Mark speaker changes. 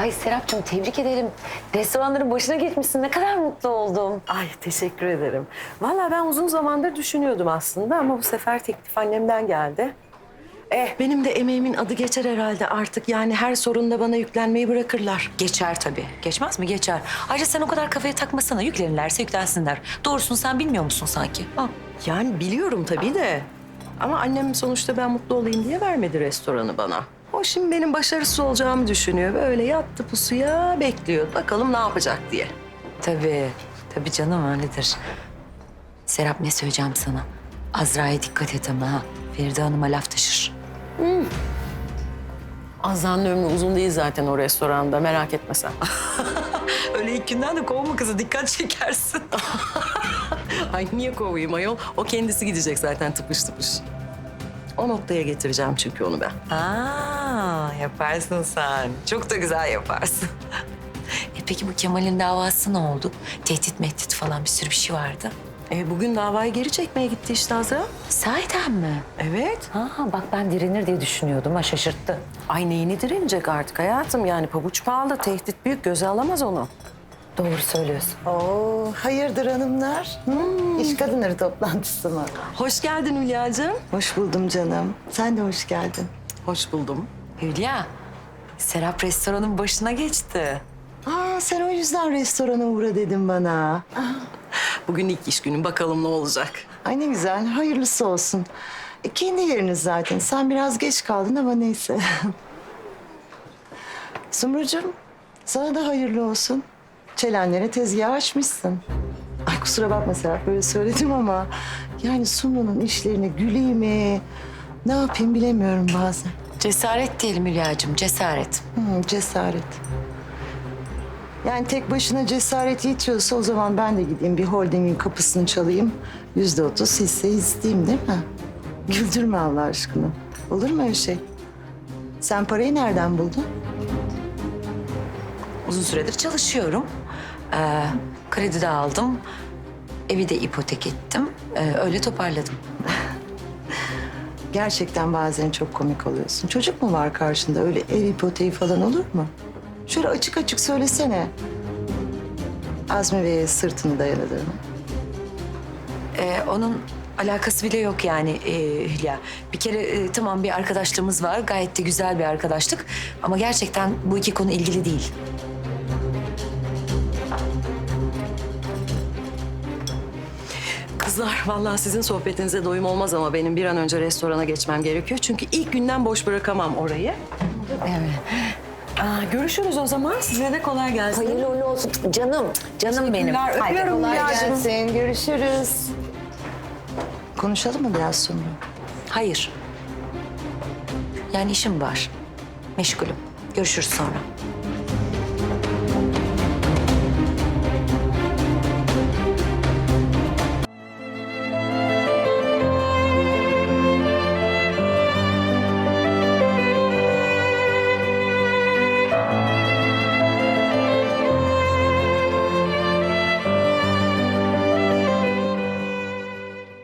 Speaker 1: Ay Serapcığım tebrik ederim. Restoranların başına geçmişsin. Ne kadar mutlu oldum.
Speaker 2: Ay teşekkür ederim. Vallahi ben uzun zamandır düşünüyordum aslında ama bu sefer teklif annemden geldi. Eh benim de emeğimin adı geçer herhalde artık. Yani her sorunda bana yüklenmeyi bırakırlar.
Speaker 3: Geçer tabii. Geçmez mi? Geçer. Ayrıca sen o kadar kafaya takmasana. Yüklenirlerse yüklensinler. Doğrusunu sen bilmiyor musun sanki? Ha.
Speaker 2: Yani biliyorum tabii de. Ama annem sonuçta ben mutlu olayım diye vermedi restoranı bana. O şimdi benim başarısız olacağımı düşünüyor. Böyle yattı pusuya bekliyor. Bakalım ne yapacak diye.
Speaker 3: Tabii. Tabii canım öyledir. Serap ne söyleyeceğim sana? Azra'ya dikkat et ama ha. Feride Hanım'a laf taşır.
Speaker 2: Azra'nın ömrü uzun değil zaten o restoranda merak etme sen.
Speaker 3: Öyle ilk günden de kovma kızı. Dikkat çekersin.
Speaker 2: Ay niye kovayım ayol? O kendisi gidecek zaten tıpış tıpış. O noktaya getireceğim çünkü onu ben.
Speaker 3: Aa, yaparsın sen. Çok da güzel yaparsın. e peki bu Kemal'in davası ne oldu? Tehdit mehdit falan bir sürü bir şey vardı.
Speaker 2: E, bugün davayı geri çekmeye gitti işte Azra.
Speaker 3: Sahiden mi?
Speaker 2: Evet.
Speaker 1: Ha bak ben direnir diye düşünüyordum. Ha şaşırttı.
Speaker 2: Ay neyini direnecek artık hayatım? Yani pabuç pahalı, tehdit büyük, göze alamaz onu.
Speaker 1: Doğru söylüyorsun.
Speaker 4: Oo, hayırdır hanımlar? Hmm. İş kadınları toplantısı mı?
Speaker 2: Hoş geldin Hülya'cığım.
Speaker 4: Hoş buldum canım. Sen de hoş geldin.
Speaker 2: Hoş buldum.
Speaker 3: Hülya, Serap restoranın başına geçti.
Speaker 4: Aa, sen o yüzden restorana uğra dedin bana.
Speaker 2: Bugün ilk iş günüm. Bakalım ne olacak.
Speaker 4: Ay ne güzel, hayırlısı olsun. E, kendi yeriniz zaten. Sen biraz geç kaldın ama neyse. Sumrucuğum, sana da hayırlı olsun. Çelenlere tezgah açmışsın. Kusura bakma Serap böyle söyledim ama... ...yani Sumru'nun işlerine güleyim mi... ...ne yapayım bilemiyorum bazen.
Speaker 3: Cesaret diyelim Hülya'cığım, cesaret.
Speaker 4: Hmm, cesaret. Yani tek başına cesaret yetiyorsa o zaman ben de gideyim bir holdingin kapısını çalayım. Yüzde otuz hisse isteyeyim değil mi? Güldürme Allah aşkına. Olur mu öyle şey? Sen parayı nereden buldun?
Speaker 3: Uzun süredir çalışıyorum. Ee, kredi de aldım. Evi de ipotek ettim. Ee, öyle toparladım.
Speaker 4: Gerçekten bazen çok komik oluyorsun. Çocuk mu var karşında? Öyle ev ipoteği falan olur mu? Şöyle açık açık söylesene. Azmi Bey'e sırtını dayadığını.
Speaker 3: Ee, onun alakası bile yok yani e, Hülya. Bir kere e, tamam bir arkadaşlığımız var. Gayet de güzel bir arkadaşlık. Ama gerçekten bu iki konu ilgili değil.
Speaker 2: Kızlar vallahi sizin sohbetinize doyum olmaz ama benim bir an önce restorana geçmem gerekiyor. Çünkü ilk günden boş bırakamam orayı.
Speaker 1: Evet.
Speaker 2: Aa, görüşürüz o zaman. Size de kolay gelsin.
Speaker 1: Hayırlı uğurlu olsun. Canım, canım benim.
Speaker 2: Teşekkürler, öpüyorum
Speaker 4: Kolay
Speaker 2: Hülya'cığım.
Speaker 4: gelsin. Görüşürüz. Konuşalım mı biraz Sumru?
Speaker 3: Hayır. Yani işim var. Meşgulüm. Görüşürüz sonra.